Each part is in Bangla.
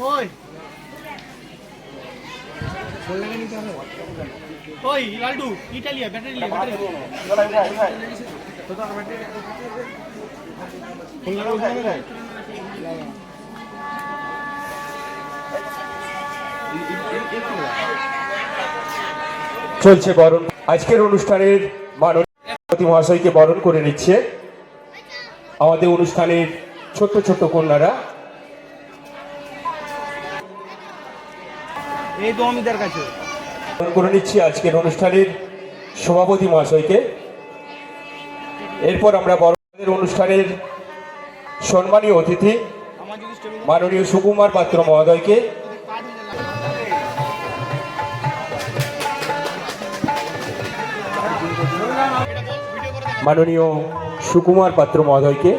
ওই। ওই, লালটু, ইটালিয়া, ব্যাটারি লিয়ে চলছে বরণ। আজকের অনুষ্ঠানের মাননীয় মহাশয়কে বরণ করে নিচ্ছে আমাদের অনুষ্ঠানের ছোট্ট ছোট্ট কন্যারা। এই অমিতার কাছে। করে নিচ্ছি আজকের অনুষ্ঠানের সভাপতি মহাশয়কে। এরপর আমরা বরণের অনুষ্ঠানের সম্মানীয় অতিথি, মাননীয় সুকুমার পাত্র মহোদয়কে। মাননীয় সুকুমার পাত্র মহোদয়কে।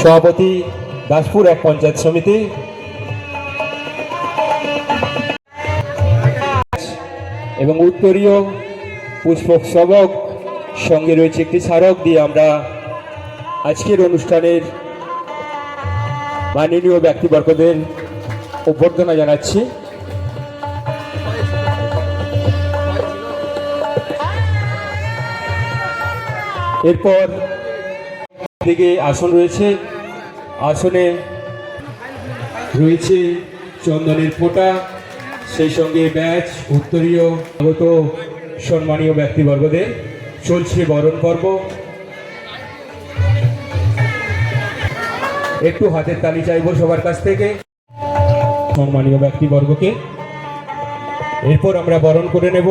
সভাপতি দাসপুর এক পঞ্চায়েত সমিতি। এবং উত্তরীয় পুষ্পক স্তবক সঙ্গে রয়েছে একটি স্মারক দিয়ে আমরা আজকের অনুষ্ঠানের মাননীয় ব্যক্তিবর্গদের অভ্যর্থনা জানাচ্ছি। এরপর দিকে আসন রয়েছে। আসনে রয়েছে চন্দনের ফোঁটা, সেই সঙ্গে ব্যাচ, উত্তরীয়, আগত সম্মানীয় ব্যক্তিবর্গদের চলছে বরণ পর্ব। একটু হাতের তালি চাইব সবার কাছ থেকে। সম্মানীয় ব্যক্তিবর্গকে। এরপর আমরা বরণ করে নেব।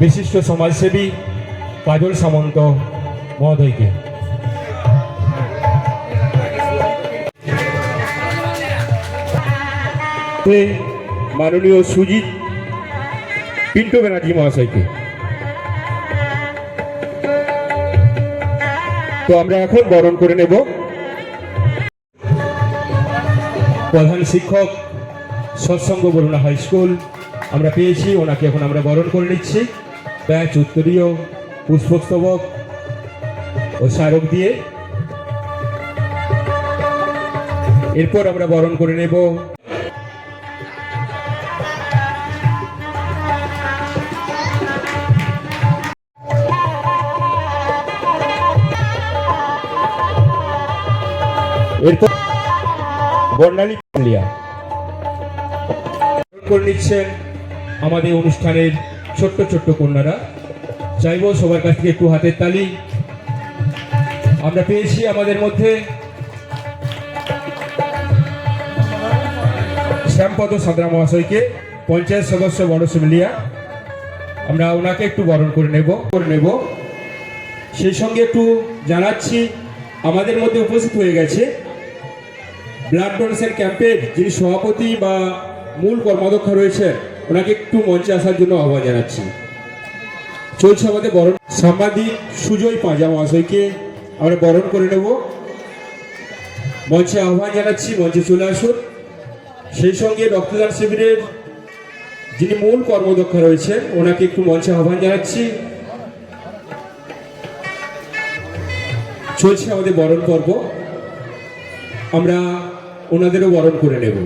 বিশিষ্ট সমাজসেবী কাজল সামন্ত মহোদয়কে। তে মাননীয় সুজিত পিন্টু ব্যানার্জি মহাশয়কে। তো আমরা এখন বরণ করে নেব। প্রধান শিক্ষক সৎসঙ্গ বরুণা হাই স্কুল, আমরা পেয়েছি, ওনাকে এখন আমরা বরণ করে নিচ্ছি। ব্যাচ উত্তরীয় পুষ্পস্তবক ও স্মারক দিয়ে। এরপর আমরা বরণ করে নেব এরপর বর্ণালী নিচ্ছেন আমাদের অনুষ্ঠানের ছোট্ট ছোট্ট কন্যারা। চাইব সবার কাছ থেকে একটু হাতের তালি। আমরা পেয়েছি আমাদের মধ্যে শ্যামপদ সাদরা মহাশয়কে, পঞ্চায়েত সদস্য বড় মিলিয়া আমরা ওনাকে একটু বরণ করে নেব। করে নেব। সেই সঙ্গে একটু জানাচ্ছি, আমাদের মধ্যে উপস্থিত হয়ে গেছে ব্লাড ডোনেশন ক্যাম্পের যিনি সভাপতি বা মূল কর্মাধ্যক্ষ রয়েছেন ওনাকে একটু মঞ্চে আসার জন্য আহ্বান জানাচ্ছি। চলছে আমাদের বরণ। সাংবাদিক সুজয় পাঁজা মহাশয়কে আমরা বরণ করে নেব। মঞ্চে আহ্বান জানাচ্ছি, মঞ্চে চলে আসুন। সেই সঙ্গে রক্তদান শিবিরের যিনি মূল কর্মদক্ষ রয়েছেন, ওনাকে একটু মঞ্চে আহ্বান জানাচ্ছি। চলছে আমাদের বরণ পর্ব। আমরা ওনাদেরও বরণ করে নেব।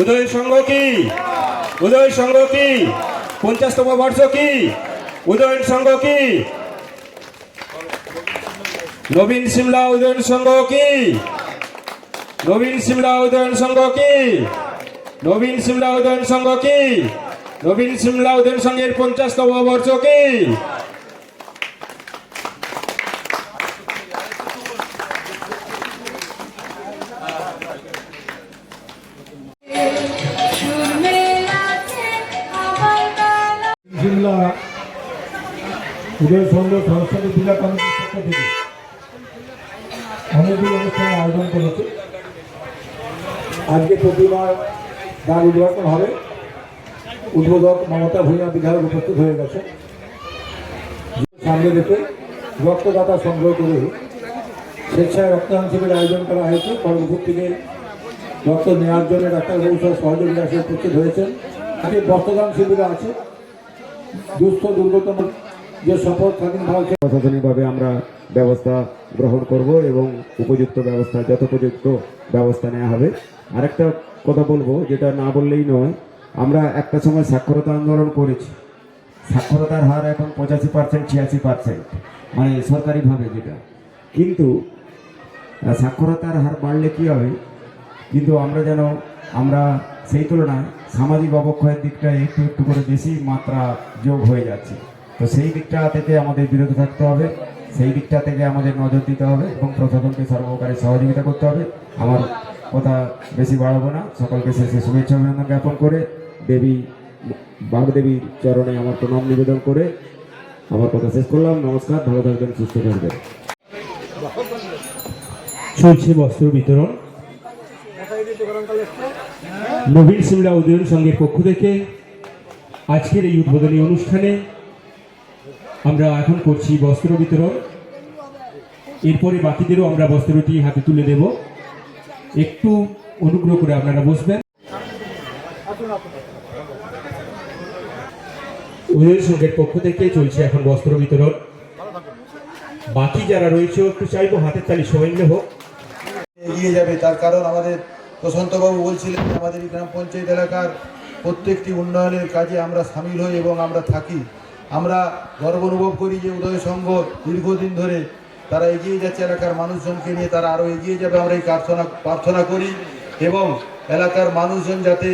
উদয় সংঘ কি? উদয় সংঘ কি? পঞ্চাশতম বর্ষ কি? উদয়ন সংঘ কি? নবীন সিমলা উদয়ন সংঘ কি? নবীন সিমলা উদয়ন সংঘ কি? নবীন সিমলা উদয়ন সংঘ কি? নবীন সিমলা উদয়ন সংঘের পঞ্চাশতম বর্ষ কি? জিল্লা উদয় সংঘ জেলা আয়োজন করেছে। আজকে প্রতিমার দান উদ্ঘাটন হবে। উদ্বোধক মমতা ভূঁইয়া বিধায়ক উপস্থিত হয়ে গেছে। সামনে রেখে রক্তদাতা সংগ্রহ করে স্বেচ্ছায় রক্তদান শিবির আয়োজন করা হয়েছে। পরবর্তীতে রক্ত নেওয়ার জন্য ডাক্তারবাবু সহ সহযোগিতা এসে উপস্থিত হয়েছেন। আজকে রক্তদান শিবির আছে। দুস্থ, দুর্গতম যে শপথ স্বাধীনভাবে প্রশাসনিকভাবে আমরা ব্যবস্থা গ্রহণ করব এবং উপযুক্ত ব্যবস্থা, যথোপযুক্ত ব্যবস্থা নেওয়া হবে। আরেকটা কথা বলব, যেটা না বললেই নয় আমরা একটা সময় সাক্ষরতা আন্দোলন করেছি। সাক্ষরতার হার এখন পঁচাশি পার্সেন্ট, ছিয়াশি পার্সেন্ট মানে সরকারিভাবে যেটা। কিন্তু সাক্ষরতার হার বাড়লে কি হবে? কিন্তু আমরা যেন, আমরা সেই তুলনায় সামাজিক অবক্ষয়ের দিকটা একটু একটু করে বেশি মাত্রা যোগ হয়ে যাচ্ছে। তো সেই দিকটা থেকে আমাদের বিরত থাকতে হবে। সেই দিকটা থেকে আমাদের নজর দিতে হবে এবং প্রশাসনকে সর্বকারী সহযোগিতা করতে হবে। আমার কথা বেশি বাড়াবো না। সকলকে শেষে শুভেচ্ছা অভিনন্দন জ্ঞাপন করে দেবী বাগদেবীর চরণে আমার প্রণাম নিবেদন করে আমার কথা শেষ করলাম। নমস্কার, ভালো থাকবেন, সুস্থ থাকবেন। চলছে বস্ত্র বিতরণ। নবীন সিমলা উদয়ন সংঘের পক্ষ থেকে আজকের এই উদ্বোধনী অনুষ্ঠানে আমরা এখন করছি বস্ত্র বিতরণ। এরপরে বাকিদেরও আমরা বস্ত্রটি হাতে তুলে দেব। একটু অনুগ্রহ করে আপনারা বসবেন। উদয়ন সংঘের পক্ষ থেকে চলছে এখন বস্ত্র বিতরণ। বাকি যারা রয়েছে একটু চাইব হাতের তালি সবাই মিলে হোক। এগিয়ে যাবে তার কারণ আমাদের প্রশান্তবাবু বলছিলেন আমাদের এই গ্রাম পঞ্চায়েত এলাকার প্রত্যেকটি উন্নয়নের কাজে আমরা সামিল হই এবং আমরা থাকি। আমরা গর্ব অনুভব করি যে উদয় সংঘ দীর্ঘদিন ধরে তারা এগিয়ে যাচ্ছে এলাকার মানুষজনকে নিয়ে তারা আরও এগিয়ে যাবে। আমরা এই প্রার্থনা প্রার্থনা করি এবং এলাকার মানুষজন যাতে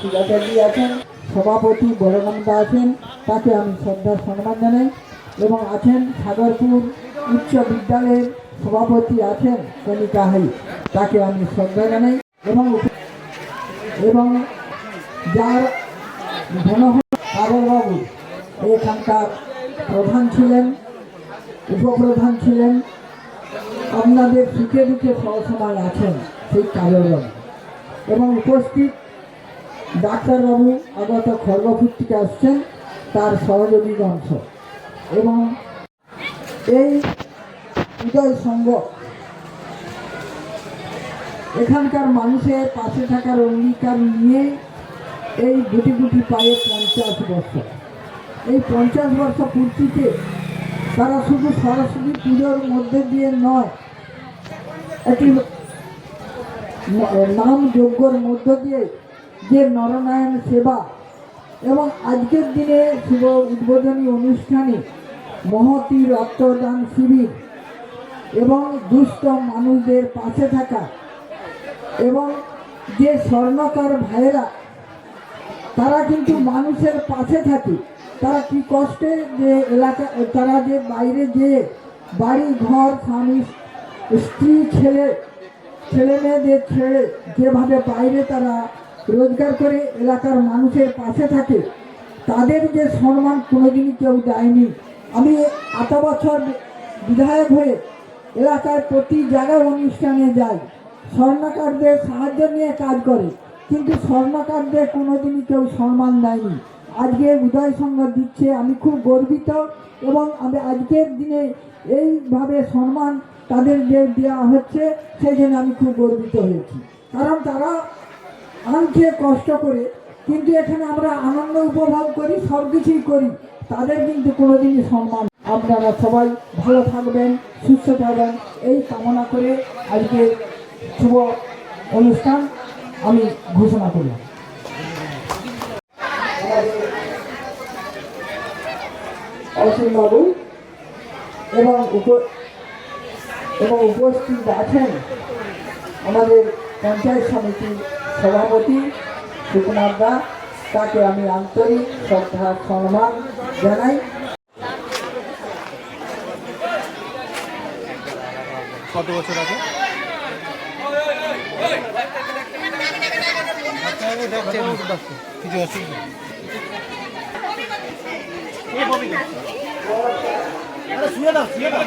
সুজাচার্য আছেন। সভাপতি বড়নন্দা আছেন তাকে আমি শ্রদ্ধা সম্মান জানাই এবং আছেন সাগরপুর উচ্চ বিদ্যালয়ের সভাপতি আছেন কণিকা হাই, তাকে আমি শ্রদ্ধা জানাই এবং এবং যার কারণবাবু এখানকার প্রধান ছিলেন, উপপ্রধান ছিলেন, আপনাদের সুখে দুঃখে সবসময় আছেন সেই কারণবাবু এবং উপস্থিত ডাক্তারবাবু আগত খড়গপুর আসছেন, তার সহযোগী অংশ। এবং এই উদয় সংঘ, এখানকার মানুষের পাশে থাকার অঙ্গীকার নিয়ে এই গুটি গুটি পায়ে পঞ্চাশ বছর। এই পঞ্চাশ বর্ষ পূর্তিতে তারা শুধু সরস্বতী পুজোর মধ্যে দিয়ে নয়, একটি নাম যজ্ঞর মধ্য দিয়ে যে নরনারায়ণ সেবা এবং আজকের দিনে শুভ উদ্বোধনী অনুষ্ঠানে মহতি রক্তদান শিবির এবং দুস্থ মানুষদের পাশে থাকা এবং যে স্বর্ণকার ভাইয়েরা, তারা কিন্তু মানুষের পাশে থাকে। তারা কি কষ্টে যে এলাকা, তারা যে বাইরে যে বাড়ি, ঘর, স্বামী, স্ত্রী, ছেলে ছেলে মেয়েদের ছেড়ে যেভাবে বাইরে তারা রোজগার করে এলাকার মানুষের পাশে থাকে, তাদের যে সম্মান কোনোদিনই কেউ দেয়নি। আমি এত বছর বিধায়ক হয়ে এলাকার প্রতি জায়গায় অনুষ্ঠানে যাই, স্বর্ণকারদের সাহায্য নিয়ে কাজ করে, কিন্তু স্বর্ণকারদের কোনোদিনই কেউ সম্মান দেয়নি। আজকে উদয় সংঘ দিচ্ছে, আমি খুব গর্বিত এবং আমি আজকের দিনে এইভাবে সম্মান তাদের যে দেওয়া হচ্ছে, সেই জন্য আমি খুব গর্বিত হয়েছি। কারণ তারা আনছে কষ্ট করে, কিন্তু এখানে আমরা আনন্দ উপভোগ করি, সব কিছুই করি, তাদের কিন্তু কোনোদিনই সম্মান। আপনারা সবাই ভালো থাকবেন, সুস্থ থাকবেন, এই কামনা করে আজকে শুভ অনুষ্ঠান আমি ঘোষণা করলাম অসীম বাবু এবং উপ এবং উপস্থিত আছেন আমাদের পঞ্চায়েত সমিতির সভাপতি সুকুমার দা তাকে আমি আন্তরিক শ্রদ্ধা সম্মান জানাই। কত বছর আগে? কিছু অসুবিধা শুয়ে দাও শুয়ে দাও।